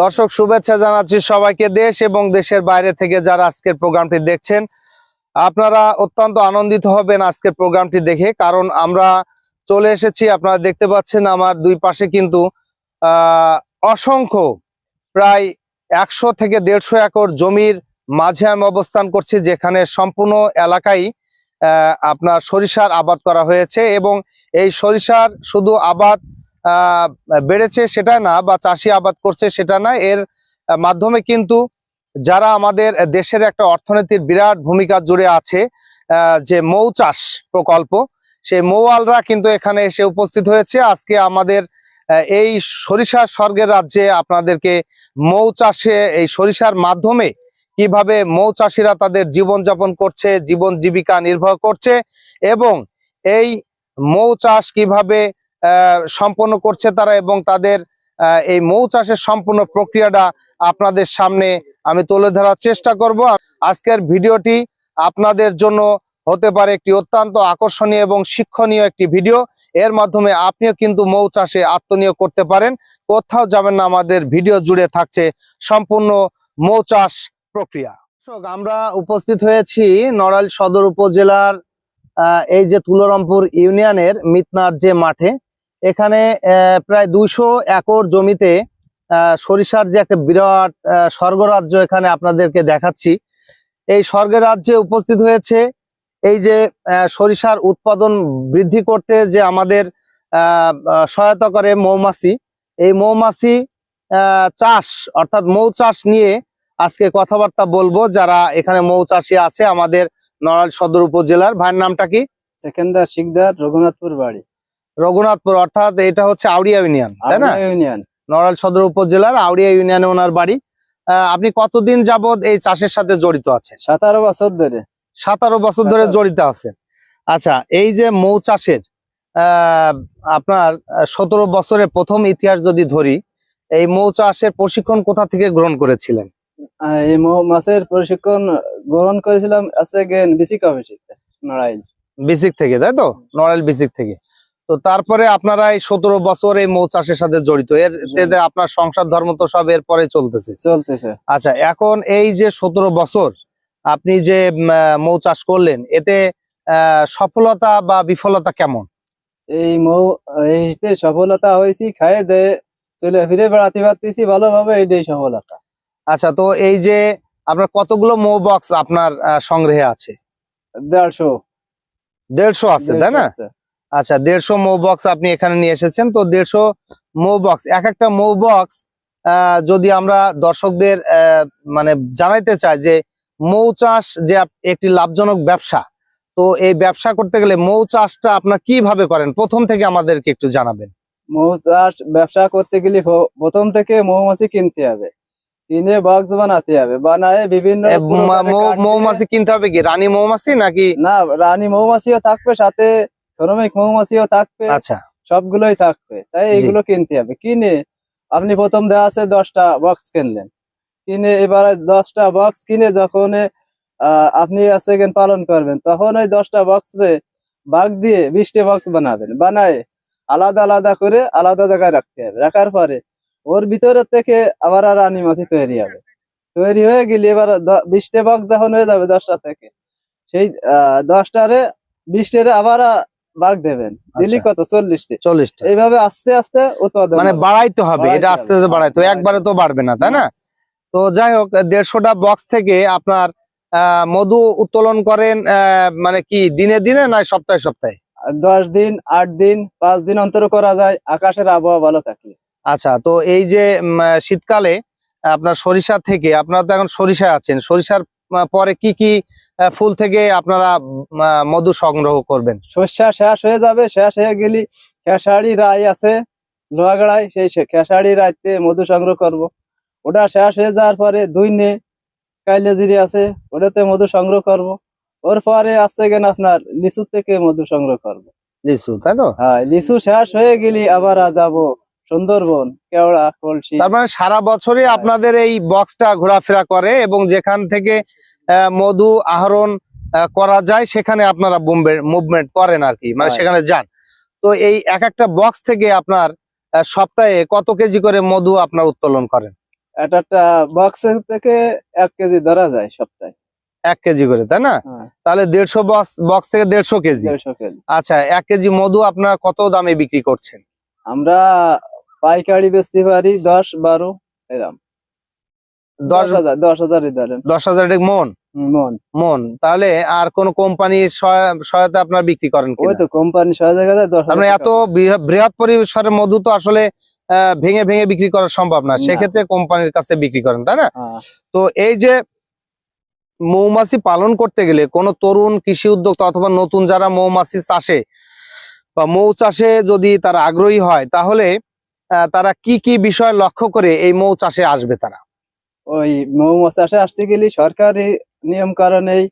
দর্শক, শুভেচ্ছা জানাচ্ছি সবাইকে দেশ এবং দেশের বাইরে থেকে যারা আজকের প্রোগ্রামটি দেখছেন। আপনারা অত্যন্ত আনন্দিত হবেন আজকের প্রোগ্রামটি দেখে, কারণ আমরা চলে এসেছি, আপনারা দেখতে পাচ্ছেন আমার দুই পাশে কিন্তু অসংখ্য, প্রায় একশো থেকে দেড়শো একর জমির মাঝে আমি অবস্থান করছি, যেখানে সম্পূর্ণ এলাকায় আপনার সরিষার আবাদ করা হয়েছে এবং এই সরিষার শুধু আবাদ বেড়েছে সেটা না বা চাষি আবাদ করছে সেটা না। এর মাধ্যমে কিন্তু যারা আমাদের দেশের একটা অর্থনীতির বিরাট ভূমিকা জুড়ে আছে যে মৌ চাষ প্রকল্প, সেই মৌয়ালরা কিন্তু এখানে এসে উপস্থিত হয়েছে। আজকে আমাদের এই সরিষা স্বর্গের রাজ্যে আপনাদেরকে মৌ চাষে, এই সরিষার মাধ্যমে কীভাবে মৌ চাষিরা তাদের জীবনযাপন করছে, জীবন জীবিকা নির্ভর করছে এবং এই মৌ চাষ কীভাবে সম্পন্ন করছে তারা এবং তাদের এই মৌ চাষের সম্পূর্ণ প্রক্রিয়াটা আপনাদের সামনে আমি তুলে ধরার চেষ্টা করব। আজকের ভিডিওটি আপনাদের জন্য হতে পারে একটি অত্যন্ত আকর্ষণীয় এবং শিক্ষণীয় একটি ভিডিও। এর মাধ্যমে আপনিও কিন্তু মৌ চাষে আত্মনিয়োগ করতে পারেন। কোথাও যাবেন না, আমাদের ভিডিও জুড়ে থাকছে সম্পূর্ণ মৌ চাষ প্রক্রিয়া। আমরা উপস্থিত হয়েছি নড়াইল সদর উপজেলার এই যে তুলরামপুর ইউনিয়নের মিতনার যে মাঠে। এখানে প্রায় দুইশো একর জমিতে সরিষার যে একটা বিরাট স্বর্গরাজ্য এখানে আপনাদেরকে দেখাচ্ছি। এই স্বর্গের রাজ্যে উপস্থিত হয়েছে এই যে সরিষার উৎপাদন বৃদ্ধি করতে যে আমাদের সহায়তা করে মৌমাছি। এই মৌমাছি চাষ, অর্থাৎ মৌ চাষ নিয়ে আজকে কথাবার্তা বলব। যারা এখানে মৌ চাষি আছে, আমাদের নড়াইল সদর উপজেলার, ভাইয়ের নামটা কি? সেকেন্দার শিকদার রঘুনাথপুর বাড়ি। রঘুনাথপুর অর্থাৎ এটা হচ্ছে আউড়িয়া ইউনিয়ন তাই না? ইউনিয়ন। নড়াইল সদর উপজেলার আউড়িয়া ইউনিয়নে ওনার বাড়ি। আপনি কতদিন যাবত এই চাষের সাথে জড়িত আছেন? সতেরো বছর ধরে। সাতারো বছর ধরে জড়িত আছেন। আচ্ছা এই যে মৌ চাষের আপনার সতেরো বছরের প্রথম ইতিহাস যদি ধরি এই মৌ চাষের প্রশিক্ষণ কোথা থেকে গ্রহণ করেছিলেন? এই মৌ- মাছের প্রশিক্ষণ গ্রহণ করেছিলাম আছে গেন বিসি কমিটিতে নড়াইল। বিসিক থেকে তাই তো? নড়াইল বিসিক থেকে। তো তারপরে আপনারা এই সতেরো বছর এই মৌ চাষের সাথে জড়িত। এর আপনার সংসার ধর্ম তো সব এরপরে চলতেছে। চলতেছে। আচ্ছা এখন এই যে সতেরো বছর আপনি যে মৌ চাষ করলেন এতে সফলতা বা বিফলতা কেমন? এই মৌ এইতে সফলতা হয়েছি খাইয়ে দে চলে ফিরে বেড়াতে পারতেছি ভালোভাবে এইটাই সফলতা। আচ্ছা তো এই যে আপনার কতগুলো মৌ বক্স আপনার সংগ্রহে আছে? দেড়শো। দেড়শো আছে তাই না। আচ্ছা দেড়শো মৌ বক্স আপনি এখানে নিয়ে এসেছেন। তো দেড়শো মৌ বক্স এক একটা মৌ বক্স যদি আমরা দর্শকদের মানে জানাইতে চাই যে মৌ চাষ যে একটি লাভজনক ব্যবসা তো এই ব্যবসা করতে গেলে মৌ চাষটা আপনার কীভাবে করেন? প্রথম থেকে আমাদেরকে একটু জানাবেন। মৌ চাষ ব্যবসা করতে গেলে প্রথম থেকে মৌমাছি কিনতে হবে। কিনে বক্স বানাতে হবে। বানায় বিভিন্ন মৌমাছি কিনতে হবে কি? রানী মৌমাছি নাকি না রানী মৌমাছিও থাকবে সাথে শ্রমিক মৌমাছিও থাকবে আচ্ছা। সবগুলোই থাকবে। তাই এগুলো কিনতে হবে। কিনে আপনি প্রথম দেওয়া আছে দশটা বক্স কিনলেন। কিনে এবারে দশটা বক্স কিনে যখন আপনি গেন পালন করবেন তখন ওই দশটা বক্স রে ভাগ দিয়ে বিশটা বক্স বানাবেন। বানায় আলাদা আলাদা করে আলাদা জায়গায় রাখতে হবে। রাখার পরে ওর ভিতরে থেকে আবার আর রানী মাছি তৈরি হবে। তৈরি হয়ে গেলে এবার বিশটা বক্স যখন হয়ে যাবে দশটা থেকে সেই আহ, দশটারে বিশটারে আবার ভাগ দেবেন। দিলি আচ্ছা। কত? চল্লিশটি। চল্লিশটা। এইভাবে আস্তে আস্তে উৎপাদন মানে বাড়াইতে হবে। এটা আস্তে আস্তে বাড়াইতে একবারে তো বাড়বে না তাই না? তো যাই হোক দেড়শোটা বক্স থেকে আপনার মধু উত্তোলন করেন মানে কি দিনে দিনে না সপ্তাহে সপ্তাহে? দশ দিন আট দিন পাঁচ দিন অন্তর করা যায়। আকাশের আবহাওয়া ভালো থাকলে। আচ্ছা তো এই যে শীতকালে আপনার সরিষা থেকে আপনারা তো এখন সরিষায় আছেন। সরিষার পরে কি কি ফুল থেকে আপনারা মধু সংগ্রহ করবেন শস্যা শেষ হয়ে যাবে শেষ হয়ে গেলি খেসারি রায় আছে লোহাগড়ায় সেই খেসারি রাইতে মধু সংগ্রহ করব। ওটা শেষ হয়ে যাওয়ার পরে দুই নে কাইলেজিরি আছে ওটাতে মধু সংগ্রহ করব। ওর পরে আসছে গেন আপনার লিচু থেকে মধু সংগ্রহ করব। লিচু তাই তো হ্যাঁ লিচু শেষ হয়ে গেলি আবার যাব সুন্দরবন কেওড়া কলসি। তার মানে সারা বছরই হ্যাঁ। আপনাদের এই বক্সটা ঘোরাফেরা করে এবং যেখান থেকে মধু আহরণ আহ, করা যায় সেখানে আপনারা মুভমেন্ট করেন আর কি মানে সেখানে যান। তো এই এক একটা বক্স থেকে আপনার সপ্তাহে কত কেজি করে মধু আপনার উত্তোলন করেন? একটা বক্সের থেকে এক কেজি ধরা যায় সপ্তাহে। এক কেজি করে তাই না? হ্যাঁ, তাহলে দেড়শো বক্স বক্স থেকে দেড়শো কেজি। দেড়শো কেজি। আচ্ছা এক কেজি মধু আপনার কত দামে বিক্রি করছেন? আমরা পাইকারি বেচতে পারি দশ বারো এরম। দশ হাজার দশ হাজারই ধরেন। দশ হাজার মন? মন। মন। তাহলে আর কোন কোম্পানির সহায়তা আপনার বিক্রি করেন ওই তো কোম্পানি এত বৃহ- বৃহৎ পরিসরের মধু তো আসলে ভেঙে ভেঙে বিক্রি করা সম্ভব না। সেক্ষেত্রে কোম্পানির কাছে বিক্রি করেন তাই না? হ্যাঁ, তো এই যে মৌমাছি পালন করতে গেলে কোন তরুণ কৃষি উদ্যোক্তা অথবা নতুন যারা মৌমাছি চাষে বা মৌ চাষে যদি তারা আগ্রহী হয় তাহলে তারা কি কি বিষয় লক্ষ্য করে এই মৌ চাষে আসবে তারা? ওই মৌমাছি চাষে আসতে গেলে সরকারি নিয়ম কারণ এই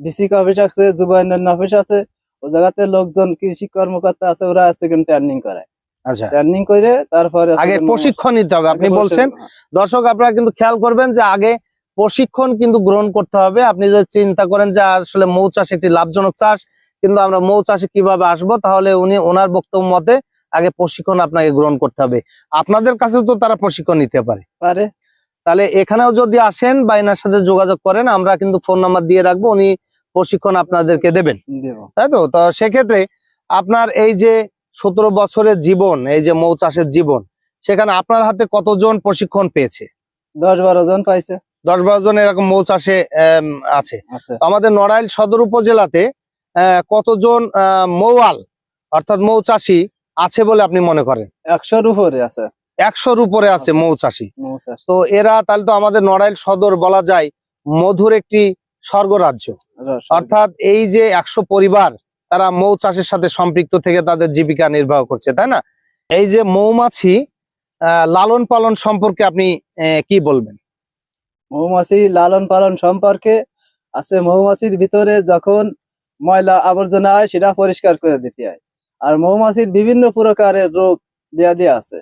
বিসিক অফিস আছে যুব উন্নয়ন অফিস আছে ও জায়গাতে লোকজন কৃষি কর্মকর্তা আছে ওরা আছে ট্রেনিং করায় আচ্ছা। ট্রেনিং করে তারপরে আগে প্রশিক্ষণ নিতে হবে আপনি বলছেন। দর্শক আপনারা কিন্তু খেয়াল করবেন যে আগে প্রশিক্ষণ কিন্তু গ্রহণ করতে হবে। আপনি যদি চিন্তা করেন যে আসলে মৌ চাষ একটি লাভজনক চাষ কিন্তু আমরা মৌ চাষে কীভাবে আসব তাহলে উনি ওনার বক্তব্য মতে আগে প্রশিক্ষণ আপনাকে গ্রহণ করতে হবে। আপনাদের কাছে তো তারা প্রশিক্ষণ নিতে পারে। পারে। তাহলে এখানেও যদি আসেন বা এনার সাথে যোগাযোগ করেন আমরা কিন্তু ফোন নাম্বার দিয়ে রাখব উনি প্রশিক্ষণ আপনাদেরকে দেবেন। তাই তো? তো সেক্ষেত্রে আপনার এই যে সতেরো বছরের জীবন এই যে মৌ চাষের জীবন সেখানে আপনার হাতে কতজন প্রশিক্ষণ পেয়েছে? দশ বারো জন পাইছে। দশ বারো জন এরকম মৌ চাষে আছে। আমাদের নড়াইল সদর উপজেলাতে আহ, কতজন আহ, মৌয়াল অর্থাৎ মৌ চাষি আছে বলে আপনি মনে করেন? একশোর উপরে আছে। একশোর উপরে আছে আছে। মৌ চাষি। তো এরা তাহলে তো আমাদের নড়াইল সদর বলা যায় মধুর একটি স্বর্গরাজ্য। অর্থাৎ এই যে একশো পরিবার তারা মৌ চাষের সাথে সম্পৃক্ত থেকে তাদের জীবিকা নির্বাহ করছে তাই না? এই যে মৌমাছি আহ, লালন পালন সম্পর্কে আপনি কি বলবেন? মৌমাছি লালন পালন সম্পর্কে আছে। মৌমাছির ভিতরে যখন ময়লা আবর্জনা হয় সেটা পরিষ্কার করে দিতে হয়। আর মৌমাছির বিভিন্ন প্রকারের রোগ ব্যাধি আছে।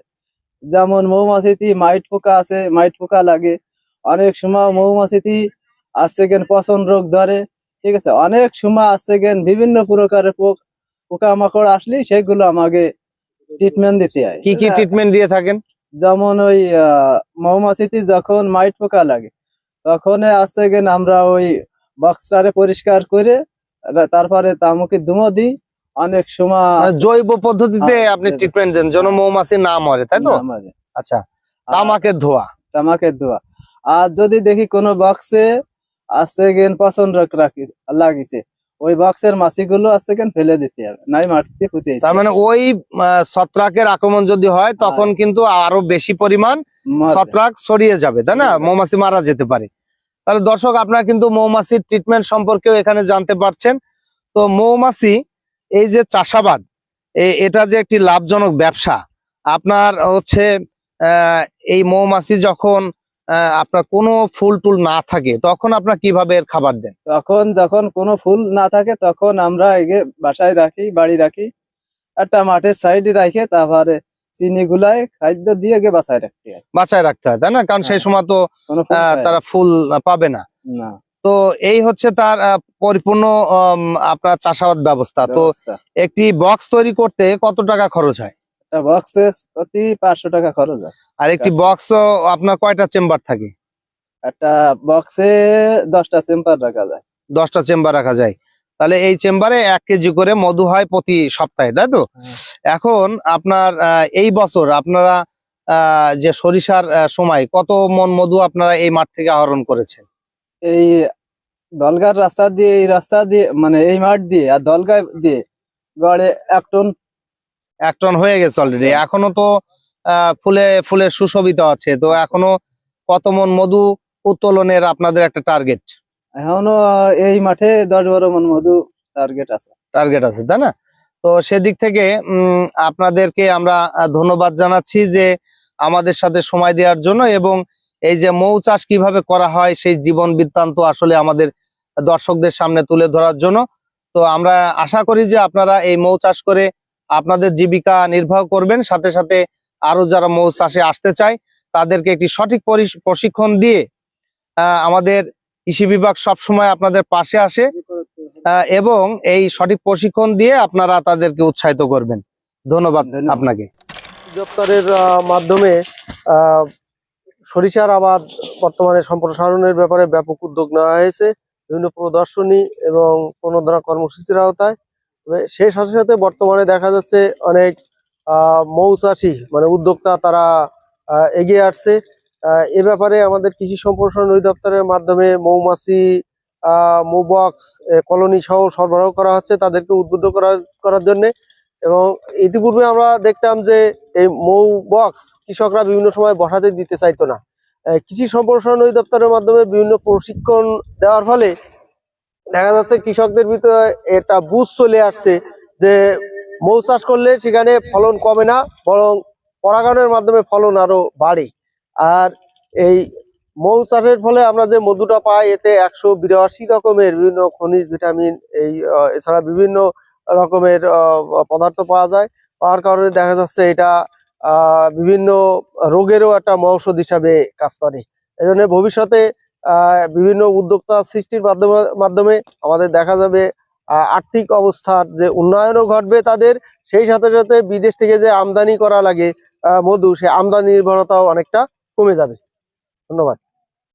যেমন মৌমাছিতে মাইট পোকা আছে মাইট পোকা লাগে। অনেক সময় মৌমাছিতে আসছে গেন পচন রোগ ধরে ঠিক আছে? অনেক সময় আসছে গেন বিভিন্ন প্রকারের পোক- পোকামাকড় আসলে সেগুলো আমাকে ট্রিটমেন্ট দিতে হয়। কি কি ট্রিটমেন্ট দিয়ে থাকেন? যেমন ওই আহ, মৌমাছিতে যখন মাইট পোকা লাগে তখন আসছে গেন আমরা ওই বক্সটারে পরিষ্কার করে তারপরে তামুকে ধুমো দিই অনেক সময় মানে জৈব পদ্ধতিতে হ্যাঁ, আপনি ট্রিটমেন্ট দেন। যেন মৌমাছি না মরে তাই তো? আচ্ছা তামাকের ধোয়া। তামাকের ধোয়া। আর যদি দেখি কোনো বক্সে আছে গেন পছন্দ রাখি লাগিছে ওই বক্সের মাছিগুলো আছে কেন ফেলে দিতে হবে নাই মাটিতে পুঁতে তার মানে ওই ছত্রাকের আক্রমণ যদি হয় তখন হ্যাঁ। কিন্তু আরও বেশি পরিমাণ ছত্রাক ছড়িয়ে যাবে তাই না? মৌমাছি মারা যেতে পারে। তাহলে দর্শক আপনারা কিন্তু মৌমাছির ট্রিটমেন্ট সম্পর্কেও এখানে জানতে পারছেন। তো মৌমাছি এই যে চাষাবাদ এ- এটা যে একটি লাভজনক ব্যবসা। আপনার হচ্ছে এই মৌমাছি যখন আপনার কোনো ফুল টুল না থাকে তখন আপনার কীভাবে এর খাবার দেন? তখন যখন কোনো ফুল না থাকে তখন আমরা এগে বাসায় রাখি বাড়ি রাখি একটা মাঠের সাইডে রাখে তারপরে চিনি গুলায় খাদ্য দিয়ে গে বাসায় রাখতে হয় বাঁচায় রাখতে হয় তাই না? কারণ সেই হ্যাঁ। সময় তো তারা ফুল পাবে না। না। তো এই হচ্ছে তার পরিপূর্ণ আপনার চাষাবাদ ব্যবস্থা। তো একটি বক্স তৈরি করতে কত টাকা খরচ হয়? একটা বক্সে প্রতি পাঁচশো টাকা খরচ হয়। আর একটি। বক্স আপনার কয়টা চেম্বার থাকে? একটা বক্সে দশটা চেম্বার রাখা যায়। দশটা চেম্বার রাখা যায়। তাহলে এই চেম্বারে এক কেজি করে মধু হয় প্রতি সপ্তাহে তাই তো? হ্যাঁ। এখন আপনার এই বছর আপনারা আহ, যে সরিষার সময় কত মন মধু আপনারা এই মাঠ থেকে আহরণ করেছেন? এই দলগার রাস্তা দিয়ে এই রাস্তা দিয়ে মানে এই মাঠ দিয়ে আর দলগা দিয়ে গড়ে এক টন। এক টন হয়ে গেছে অলরেডি হ্যাঁ। এখনও তো ফুলে ফুলে সুশোভিত আছে। তো এখনও কত মন মধু উত্তোলনের আপনাদের একটা টার্গেট এখনও এই মাঠে দশ বারো মন মধু টার্গেট আছে। টার্গেট আছে তাই না? তো সেদিক থেকে উম, আপনাদেরকে আমরা ধন্যবাদ জানাচ্ছি যে আমাদের সাথে সময় দেওয়ার জন্য এবং এই যে মৌ চাষ কীভাবে করা হয় সেই জীবন বৃত্তান্ত আসলে আমাদের দর্শকদের সামনে তুলে ধরার জন্য। তো আমরা আশা করি যে আপনারা এই মৌ চাষ করে আপনাদের জীবিকা নির্বাহ করবেন। সাথে সাথে আরও যারা মৌ চাষে আসতে চায় তাদেরকে একটি সঠিক পরিশ- প্রশিক্ষণ দিয়ে আহ, আমাদের কৃষি বিভাগ সবসময় আপনাদের পাশে আসে এবং এই সঠিক প্রশিক্ষণ দিয়ে আপনারা তাদেরকে উৎসাহিত করবেন। ধন্যবাদ। আপনাকে। দপ্তরের মাধ্যমে আহ, সরিষার আবাদ বর্তমানে সম্প্রসারণের ব্যাপারে ব্যাপক উদ্যোগ নেওয়া হয়েছে। বিভিন্ন প্রদর্শনী এবং প্রণোদনা কর্মসূচির আওতায়। সেই সাথে সাথে বর্তমানে দেখা যাচ্ছে অনেক মৌচাষী মানে উদ্যোক্তা তারা এগিয়ে আসছে। এ ব্যাপারে আমাদের কৃষি সম্প্রসারণ অধিদপ্তরের মাধ্যমে মৌমাছি মৌবক্স কলোনি সহ সরবরাহ করা হচ্ছে। তাদেরকে উদ্বুদ্ধ করা, করার জন্য এবং ইতিপূর্বে আমরা দেখতাম যে এই মৌ বক্স কৃষকরা বিভিন্ন সময় বসাতে দিতে চাইতো না। কৃষি সম্প্রসারণ অধিদপ্তরের মাধ্যমে বিভিন্ন প্রশিক্ষণ দেওয়ার ফলে দেখা যাচ্ছে কৃষকদের ভিতরে এটা বুঝ চলে আসছে যে মৌ চাষ করলে সেখানে ফলন কমে না, বরং পরাগায়নের মাধ্যমে ফলন আরও বাড়ে। আর এই মৌ চাষের ফলে আমরা যে মধুটা পাই, এতে একশো বিরাশি রকমের বিভিন্ন খনিজ, ভিটামিন, এই এছাড়া বিভিন্ন রকমের পদার্থ পাওয়া যায়। পাওয়ার কারণে দেখা যাচ্ছে এটা বিভিন্ন রোগেরও একটা মৌষধ হিসাবে কাজ করে। এই জন্য ভবিষ্যতে বিভিন্ন উদ্যোক্তা সৃষ্টির মাধ্যমে মাধ্যমে আমাদের দেখা যাবে আর্থিক অবস্থার যে উন্নয়নও ঘটবে তাদের, সেই সাথে সাথে বিদেশ থেকে যে আমদানি করা লাগে মধু, সে আমদানি নির্ভরতাও অনেকটা কমে যাবে। ধন্যবাদ।